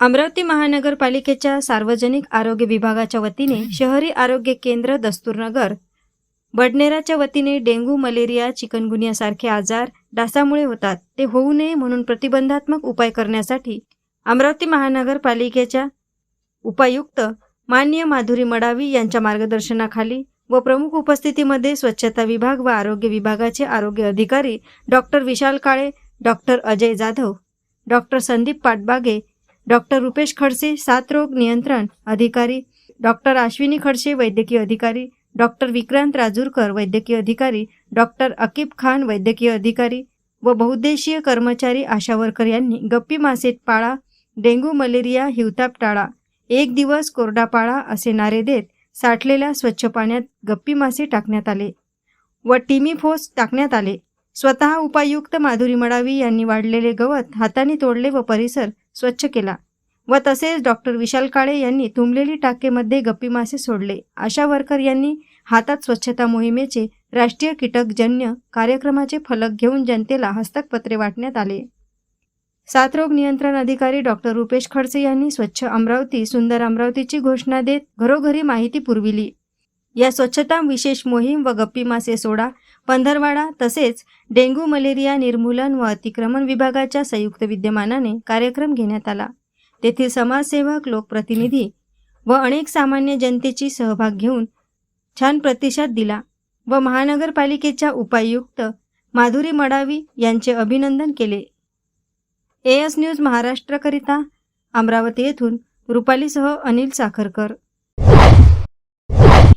अमरावती महानगरपालिकेच्या सार्वजनिक आरोग्य विभागाच्या वतीने शहरी आरोग्य केंद्र दस्तूरनगर बडनेराच्या वतीने डेंग्यू मलेरिया चिकनगुनियासारखे आजार डासामुळे होतात. ते होऊ नये म्हणून प्रतिबंधात्मक उपाय करण्यासाठी अमरावती महानगरपालिकेच्या उपायुक्त मान्य माधुरी मडावी यांच्या मार्गदर्शनाखाली व प्रमुख उपस्थितीमध्ये स्वच्छता विभाग व आरोग्य विभागाचे आरोग्य अधिकारी doctor Vishal Kale doctor Ajay Jadhav doctor Sandeep Patbage doctor Rupesh Khadse साथरोग नियंत्रण अधिकारी. डॉक्टर अश्विनी खडसे वैद्यकीय अधिकारी. डॉक्टर विक्रांत राजूरकर वैद्यकीय अधिकारी. डॉक्टर अकीब खान वैद्यकीय अधिकारी. व बहुद्देशीय कर्मचारी आशा वर्कर यांनी गप्पी मासे पाळा डेंग्यू मलेरिया हिवताप टाळा एक दिवस कोरडा पाळा असे नारे देत साठलेल्या स्वच्छ पाण्यात गप्पी मासे टाकण्यात आले व टिमी फोस टाकण्यात आले. स्वतः उपायुक्त माधुरी मडावी यांनी वाढलेले गवत हाताने तोडले व परिसर स्वच्छ केला व तसेच डॉक्टर विशाल काळे यांनी तुंबलेली टाकेमध्ये गप्पी मासे सोडले. आशा वर्कर यांनी हातात स्वच्छता मोहिमेचे राष्ट्रीय कीटकजन्य कार्यक्रमाचे फलक घेऊन जनतेला हस्तकपत्रे वाटण्यात आले. साथरोग नियंत्रण अधिकारी डॉक्टर रुपेश खडसे यांनी स्वच्छ अमरावती सुंदर अमरावतीची घोषणा देत घरोघरी माहिती पुरविली. या स्वच्छता विशेष मोहीम व गप्पी मासे सोडा पंधरवाडा तसेच डेंग्यू मलेरिया निर्मूलन व अतिक्रमण विभागाच्या संयुक्त विद्यमानाने कार्यक्रम घेण्यात आला. तेथील समाजसेवक लोकप्रतिनिधी व अनेक सामान्य जनतेची सहभाग घेऊन छान प्रतिसाद दिला व महानगरपालिकेच्या उपायुक्त माधुरी मडावी यांचे अभिनंदन केले. एएस न्यूज महाराष्ट्रकरिता अमरावती येथून रुपालीसह अनिल साखरकर.